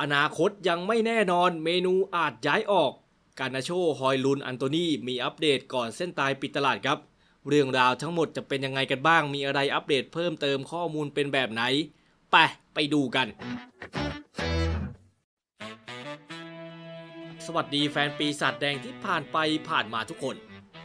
อนาคตยังไม่แน่นอนเมนูอาจย้ายออก การนาโชฮอยลุนอันโตนีมีอัปเดตก่อนเส้นตายปิดตลาดครับ เรื่องราวทั้งหมดจะเป็นยังไงกันบ้าง มีอะไรอัปเดตเพิ่มเติมข้อมูลเป็นแบบไหน ไปไปดูกัน สวัสดีแฟนปีศาจแดงที่ผ่านไปผ่านมาทุกคน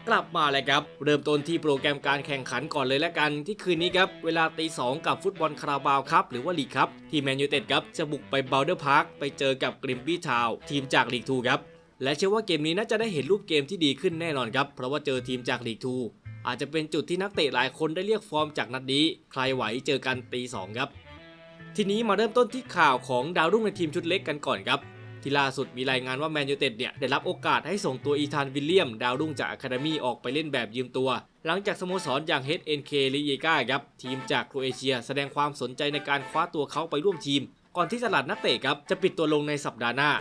กลับมาแล้วครับ เริ่มต้นที่โปรแกรมการแข่งขันก่อนเลยแล้วกันที่คืนนี้ครับ เวลาตีสองกับฟุตบอลคาราบาวครับหรือว่าลีกครับ ที่แมนยูเต็ดครับจะบุกไปเบลเดอร์พาร์คไปเจอกับกริมบี้ทาวทีมจากลีกทูครับและเชื่อว่าเกมนี้น่าจะได้เห็นรูปเกมที่ดีขึ้นแน่นอนครับ เพราะว่าเจอทีมจากลีกทูอาจจะเป็นจุดที่นักเตะหลายคนได้เรียกฟอร์มจากนัดนี้ ใครไหวเจอกันตีสองครับทีนี้มาเริ่มต้นที่ข่าวของดาวรุ่งในทีมชุดเล็กกันก่อนครับ ที่ล่าสุดมีรายงานว่าแมนยูเต็ดเนี่ยได้รับโอกาสให้ส่งตัวอีธานวิลเลียม ดาวรุ่งจากอะคาเดมีออกไปเล่นแบบยืมตัว หลังจากสโมสรอย่าง HNK ลิเยกาครับทีมจากโครเอเชีย แสดงความสนใจในการคว้าตัวเขาไปร่วมทีม ก่อนที่ตลาดนักเตะครับจะปิดตัวลงในสัปดาห์หน้า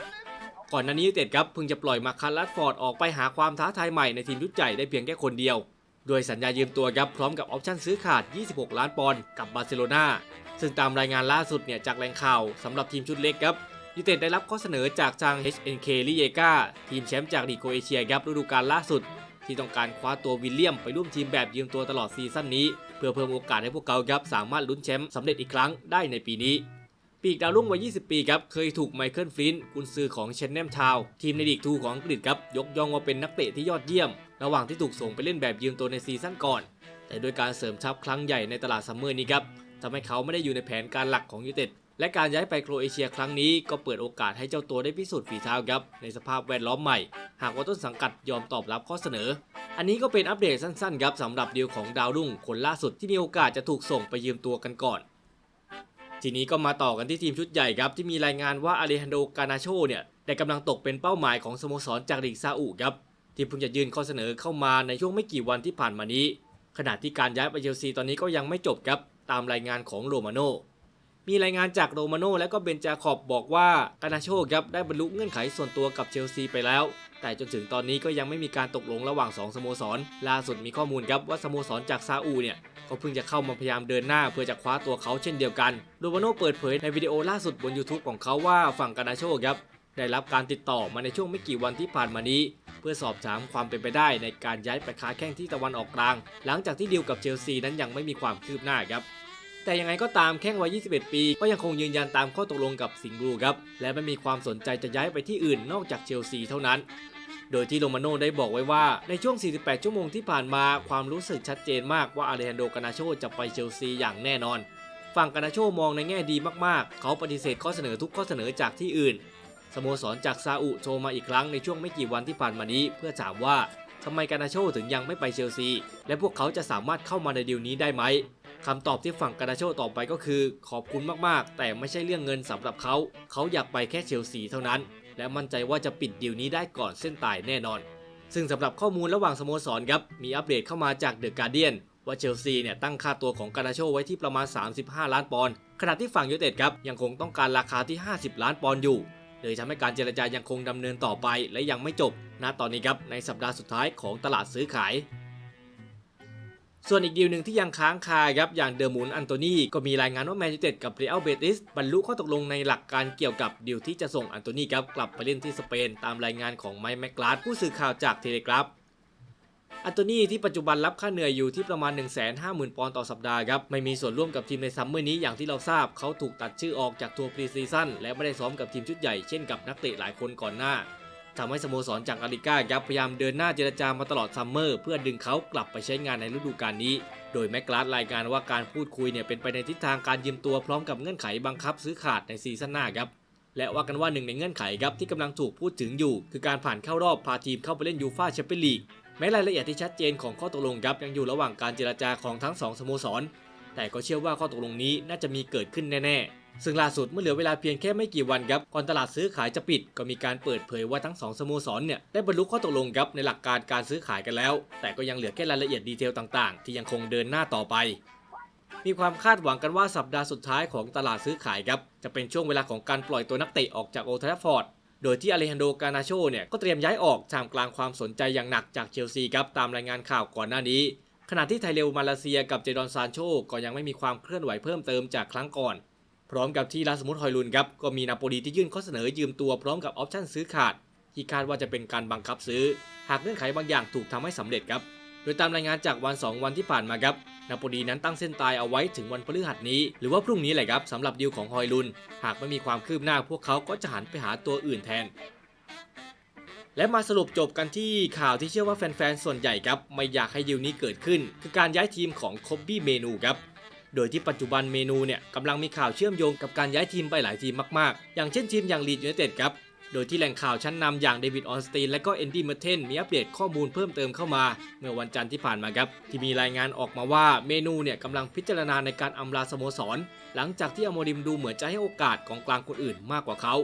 ก่อนหน้านี้ยูเต็ดครับเพิ่งจะปล่อยมาคันลัดฟอร์ดออกไปหาความท้าทายใหม่ในทีมชุดใหญ่ได้เพียงแค่คนเดียว โดยสัญญายืมตัวครับพร้อมกับออปชั่นซื้อขาด 26 ล้านปอนด์กับบาร์เซโลนาซึ่งตามรายงานล่าสุดเนี่ยจากแหล่งข่าวสำหรับทีมชุดเล็กครับ ยูเต็ดได้รับข้อเสนอจากทาง HNK ลิเยกาทีมแชมป์จากลีโคเอเชียครับฤดูกาลล่าสุด ที่ต้องการคว้าตัววิลเลียมไปร่วมทีมแบบยืมตัวตลอดซีซั่นนี้ เพื่อเพิ่มโอกาสให้พวกเขาครับสามารถลุ้นแชมป์สำเร็จอีกครั้งได้ในปีนี้ ปีกดาวรุ่งวัย 20 ปีครับเคยถูกไมเคิลฟลินต์กุนซือของเชนแนมทาว์ทีมในลีกทูของอังกฤษครับยกย่องว่าเป็นนักเตะที่ยอดเยี่ยม ระหว่างที่ถูกส่งไปเล่นแบบยืมตัวในซีซั่นก่อน แต่ด้วยการเสริมทัพครั้งใหญ่ในตลาดซัมเมอร์นี้ครับทำให้เขาไม่ได้อยู่ในแผนการหลักของยูเต็ด และการย้ายไปโครเอเชียครั้งนี้ก็เปิดโอกาสให้เจ้าตัวได้พิสูจน์ฝีเท้าครับในสภาพแวดล้อมใหม่ หากว่าต้นสังกัดยอมตอบรับข้อเสนอ อันนี้ก็เป็นอัปเดตสั้นๆครับสำหรับดีลของดาวรุ่งคนล่าสุดที่มีโอกาสจะถูกส่งไปยืมตัวกันก่อนทีนี้ก็มาต่อกันที่ทีมชุดใหญ่ครับที่มีรายงานว่าอาเลฮันโดกานาโชเนี่ยได้กำลังตกเป็นเป้าหมายของสโมสรจากลีกซาอุครับที่เพิ่งจะยื่นข้อเสนอเข้ามาในช่วงไม่กี่วันที่ผ่านมานี้ ขณะที่การย้ายไปเชลซีตอนนี้ก็ยังไม่จบครับตามรายงานของโรมาโน มีรายงานจากโรมาโนและก็เบนจาขอบบอกว่ากานาโชครับได้บรรลุเงื่อนไขส่วนตัวกับเชลซีไปแล้ว แต่จนถึงตอนนี้ก็ยังไม่มีการตกลงระหว่าง 2 สโมสร ล่าสุดมีข้อมูลครับว่าสโมสรจากซาอุเนี่ยก็เพิ่งจะเข้ามาพยายามเดินหน้าเพื่อจะคว้าตัวเขาเช่นเดียวกัน โรมาโนเปิดเผยในวิดีโอล่าสุดบน YouTube ของเขาว่าฝั่งกานาโชครับได้รับการติดต่อมาในช่วงไม่กี่วันที่ผ่านมานี้ เพื่อสอบถามความเป็นไปได้ในการย้ายไปค้าแข้งที่ตะวันออกกลาง หลังจากที่ดีลกับเชลซีนั้นยังไม่มีความคืบหน้าครับ แต่ยังไงก็ตามแข้งวัย 21 ปี ก็ยังคงยืนยันตามข้อตกลงกับสิงห์บลูครับ และไม่มีความสนใจจะย้ายไปที่อื่นนอกจากเชลซีเท่านั้น โดยที่โรมาโน่ได้บอกไว้ว่าในช่วง 48 ชั่วโมงที่ผ่านมาความรู้สึกชัดเจนมากว่าอาเลฮันโดกานาโชจะไปเชลซีอย่างแน่นอน ฝั่งกานาโชมองในแง่ดีมากๆ เขาปฏิเสธข้อเสนอทุกข้อเสนอจากที่อื่น สโมสรจากซาอุโทรมาอีกครั้งในช่วงไม่กี่วันที่ผ่านมานี้ เพื่อถามว่าทำไมกานาโชถึงยังไม่ไปเชลซี และพวกเขาจะสามารถเข้ามาในดีลนี้ได้ไหม คำตอบที่ฝั่งกานาโชตอบไปก็คือ ขอบคุณมากๆ แต่ไม่ใช่เรื่องเงินสำหรับเขา เขาอยากไปแค่เชลซีเท่านั้น และมั่นใจว่าจะปิดดีลนี้ได้ก่อนเส้นตายแน่นอน ซึ่งสำหรับข้อมูลระหว่างสโมสรครับ มีอัปเดตเข้ามาจากเดอะการเดียนว่าเชลซีเนี่ยตั้งค่าตัวของกานาโชไว้ที่ประมาณ 35 ล้านปอนด์ ขณะที่ฝั่งยูเต็ดครับยังคงต้องการราคาที่ 50 ล้านปอนด์อยู่ เลยทำให้การเจรจายังคงดำเนินต่อไปและยังไม่จบ ณ ตอนนี้ครับในสัปดาห์สุดท้ายของตลาดซื้อขาย ส่วนอีกดีลหนึ่งที่ยังค้างคาครับอย่างเดอร์มูนอันโตนีก็มีรายงานว่าแมนยูเต็ดกับเรอัลเบติสบรรลุข้อตกลงในหลักการเกี่ยวกับดีลที่จะส่งอันโตนีครับกลับไปเล่นที่สเปนตามรายงานของไมค์แมกลาดผู้สื่อข่าวจากเทเลกราฟอันโตนีที่ปัจจุบันรับค่าเหนื่อยอยู่ที่ประมาณ 150,000 ปอนด์ต่อสัปดาห์ครับ ไม่มีส่วนร่วมกับทีมในซัมเมอร์นี้อย่างที่เราทราบเขาถูกตัดชื่อออกจากทัวร์พรีซีซั่นและไม่ได้ซ้อมกับทีมชุดใหญ่เช่นกับนักเตะหลายคนก่อนหน้า ทำให้สโมสรจากอาริก้าครับพยายามเดินหน้าเจรจามาตลอดซัมเมอร์ เพื่อดึงเขากลับไปใช้งานในฤดูกาลนี้ โดยแมกลาดรายงานว่าการพูดคุยเนี่ยเป็นไปในทิศทางการยืมตัวพร้อมกับเงื่อนไขบังคับซื้อขาดในซีซั่นหน้าครับและว่ากันว่าหนึ่งในเงื่อนไขครับที่กำลังถูกพูดถึงอยู่ คือการผ่านเข้ารอบพาทีมเข้าไปเล่นยูฟ่าแชมเปี้ยนลีกแม้รายละเอียดที่ชัดเจนของข้อตกลงครับยังอยู่ระหว่างการเจรจาของทั้งสองสโมสร แต่ก็เชื่อว่าข้อตกลงนี้น่าจะมีเกิดขึ้นแน่ๆ ซึ่งล่าสุดเมื่อเหลือเวลาเพียงแค่ไม่กี่วันครับก่อนตลาดซื้อขายจะปิด ก็มีการเปิดเผยว่าทั้งสองสโมสรเนี่ยได้บรรลุข้อตกลงครับในหลักการการซื้อขายกันแล้ว แต่ก็ยังเหลือแค่รายละเอียดดีเทลต่างๆ ที่ยังคงเดินหน้าต่อไป มีความคาดหวังกันว่าสัปดาห์สุดท้ายของตลาดซื้อขายครับจะเป็นช่วงเวลาของการปล่อยตัวนักเตะออกจากโอทราฟอร์ดโดยที่อเลฮันโด กานาโชเนี่ยก็เตรียมย้ายออกท่ามกลางความสนใจอย่างหนักจากเชลซีครับตามรายงานข่าวก่อนหน้านี้ขณะที่ไทเลวมาเลเซียกับเจดอนซานโชก็ยังไม่มีความเคลื่อนไหวเพิ่มเติมจากครั้งก่อน พร้อมกับที่ลาสมุทฮอยลุนครับก็มีนาโปลีที่ยื่นข้อเสนอยืมตัวพร้อมกับออปชั่นซื้อขาด ที่คาดว่าจะเป็นการบังคับซื้อ หากเงื่อนไขบางอย่างถูกทำให้สำเร็จครับโดยตามรายงานจากวัน 2 วันที่ผ่านมาครับนาโปลีนั้นตั้งเส้นตายเอาไว้ถึงวันพฤหัสนี้ หรือว่าพรุ่งนี้แหละครับสำหรับดีลของฮอยลุน หากไม่มีความคืบหน้าพวกเขาก็จะหันไปหาตัวอื่นแทน และมาสรุปจบกันที่ข่าวที่เชื่อว่าแฟนๆ ส่วนใหญ่ครับ ไม่อยากให้ดีลนี้เกิดขึ้น คือการย้ายทีมของคอบบี้เมนูครับ โดยที่ปัจจุบันเมนูเนี่ยกำลังมีข่าวเชื่อมโยงกับการย้ายทีมไปหลายทีมมากๆ อย่างเช่นทีมอย่างลีดยูไนเต็ดครับโดยที่แหล่งข่าวชั้นนำอย่างเดวิดออนสตีนและก็เอนดี้เมเทนมีอัปเดตข้อมูลเพิ่มเติมเข้ามา เมื่อวันจันทร์ที่ผ่านมาครับ ที่มีรายงานออกมาว่าเมนูเนี่ยกำลังพิจารณาในการอำลาสโมสร หลังจากที่อโมริมดูเหมือนจะให้โอกาสกองกลางคนอื่นมากกว่าเขา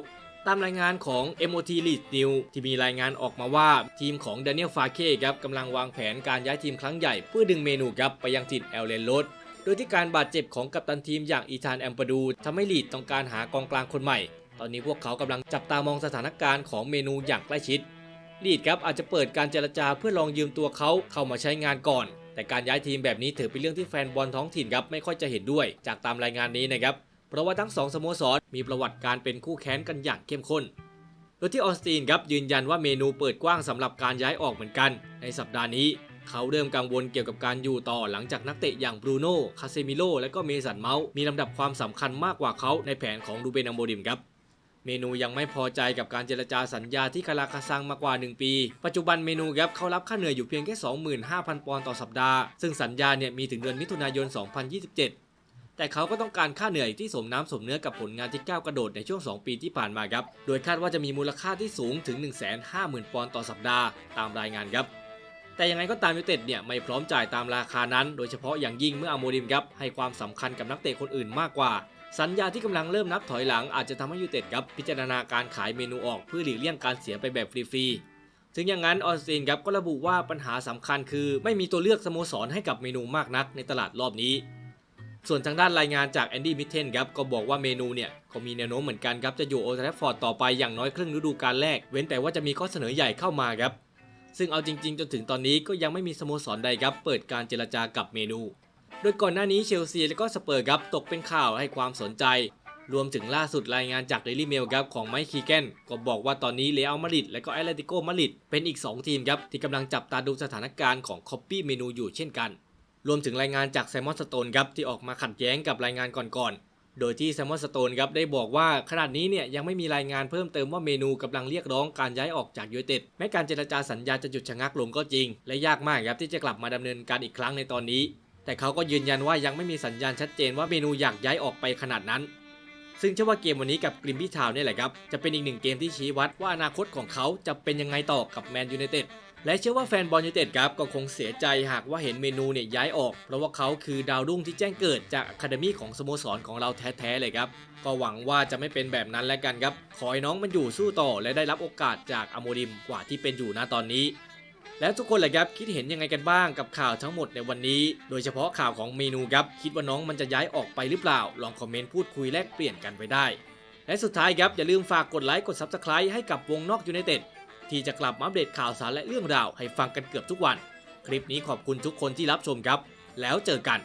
ตามรายงานของ MOT Lead New ที่มีรายงานออกมาว่าทีมของด a เนียลฟาเคครับกำลังวางแผนการย้ายทีมครั้งใหญ่ เพื่อดึงเมนูครับไปยังถิ่นแอลเลนโรด โดยที่การบาดเจ็บของกัปตันทีมอย่างอีธานแอมปาดูทำให้ลีดต้องการหากองกลางคนใหม่ ตอนนี้พวกเขากำลังจับตามองสถานการณ์ของเมนูอย่างใกล้ชิด ลีดครับอาจจะเปิดการเจรจาเพื่อลองยืมตัวเขาเข้ามาใช้งานก่อน แต่การย้ายทีมแบบนี้ถือเป็นเรื่องที่แฟนบอลท้องถิ่นครับไม่ค่อยจะเห็นด้วย จากตามรายงานนี้นะครับ เพราะว่าทั้งสองสโมสรมีประวัติการเป็นคู่แข่งกันอย่างเข้มข้นโดยที่ออสตินครับยืนยันว่าเมนูเปิดกว้างสำหรับการย้ายออกเหมือนกัน ในสัปดาห์นี้ เขาเริ่มกังวลเกี่ยวกับการอยู่ต่อหลังจากนักเตะอย่างบรูโน่ คาเซมิโล และก็เมสันเมาส์มีลำดับความสำคัญมากกว่าเขาในแผนของดูเบนอัมโบดิมครับเมนูยังไม่พอใจกับการเจรจาสัญญาที่คาราคาซังมากว่า 1 ปี ปัจจุบันเมนูครับเขารับค่าเหนื่อยอยู่เพียงแค่ 25,000 ปอนด์ต่อสัปดาห์ ซึ่งสัญญาเนี่ยมีถึงเดือนมิถุนายน 2027 แต่เขาก็ต้องการค่าเหนื่อยที่สมน้ำสมเนื้อกับผลงานที่ก้าวกระโดดในช่วง 2 ปีที่ผ่านมาครับ โดยคาดว่าจะมีมูลค่าที่สูงถึง 150,000 ปอนด์ต่อสัปดาห์ ตามรายงานครับ แต่ยังไงก็ตามยูเต็ดเนี่ยไม่พร้อมจ่ายตามราคานั้นโดยเฉพาะอย่างยิ่งเมื่ออโมริมครับให้ความสำคัญกับนักเตะคนอื่นมากกว่า สัญญาที่กำลังเริ่มนับถอยหลังอาจจะทำให้ยูเต็ดครับพิจารณาการขายเมนูออกเพื่อหลีกเลี่ยงการเสียไปแบบฟรีๆถึงอย่างนั้นออสตินครับก็ระบุว่าปัญหาสำคัญคือ ไม่มีตัวเลือกสโมสรให้กับเมนูมากนักในตลาดรอบนี้ส่วนทางด้านรายงานจากแอนดี้มิทเทนครับก็บอกว่าเมนูเนี่ยก็มีแนวโน้มเหมือนกันครับจะอยู่โอลด์แทฟฟอร์ดต่อไปอย่างน้อยครึ่งฤดูกาลแรก เว้นแต่ว่าจะมีข้อเสนอใหญ่เข้ามาครับ ซึ่งเอาจริงๆ จนถึงตอนนี้ก็ยังไม่มีสโมสรใดครับเปิดการเจรจากับเมนู โดยก่อนหน้านี้เชลซีและก็สเปอร์ครับตกเป็นข่าวให้ความสนใจ รวมถึงล่าสุดรายงานจาก Daily Mail ครับของไมค์คีแกนก็บอกว่าตอนนี้เลอัลมาดริดและก็แอตเลติโกมาดริดเป็นอีก 2 ทีมครับที่กำลังจับตาดูสถานการณ์ของคอปปี้เมนูอยู่เช่นกัน รวมถึงรายงานจากไซมอนสโตนครับที่ออกมาขัดแย้งกับรายงานก่อนๆ โดยที่ไซมมอนสโตนครับได้บอกว่าขนาดนี้เนี่ยยังไม่มีรายงานเพิ่มเติมว่าเมนูกำลังเรียกร้องการย้ายออกจากยูไนเต็ดแม้การเจรจาสัญญาจะหยุดชะงักลงก็จริง และยากมากครับที่จะกลับมาดำเนินการอีกครั้งในตอนนี้ แต่เขาก็ยืนยันว่ายังไม่มีสัญญาณชัดเจนว่าเมนูอยากย้ายออกไปขนาดนั้น ซึ่งเชื่อว่าเกมวันนี้กับกริมพี่ทาวน์เนี่ยแหละครับจะเป็นอีกหนึ่งเกมที่ชี้วัดว่าอนาคตของเขาจะเป็นยังไงต่อกับแมนยูไนเต็ดและเชื่อว่าแฟนบอลยูเต็ดครับก็คงเสียใจหากว่าเห็นเมนูเนี่ยย้ายออก เพราะว่าเขาคือดาวรุ่งที่แจ้งเกิดจากอะคาเดมี่ของสโมสรของเราแท้ๆเลยครับ ก็หวังว่าจะไม่เป็นแบบนั้นแล้วกันครับ ขอให้น้องมันอยู่สู้ต่อและได้รับโอกาสจากอโมริมกว่าที่เป็นอยู่ณตอนนี้ แล้วทุกคนแหละครับคิดเห็นยังไงกันบ้างกับข่าวทั้งหมดในวันนี้ โดยเฉพาะข่าวของเมนูครับคิดว่าน้องมันจะย้ายออกไปหรือเปล่า ลองคอมเมนต์พูดคุยแลกเปลี่ยนกันไปได้และสุดท้ายครับอย่าลืมฝากกดไลค์กด Subscribe ให้กับวงนอกยูไนเต็ด ที่จะกลับมาอัปเดตข่าวสารและเรื่องราวให้ฟังกันเกือบทุกวัน คลิปนี้ขอบคุณทุกคนที่รับชมครับ แล้วเจอกัน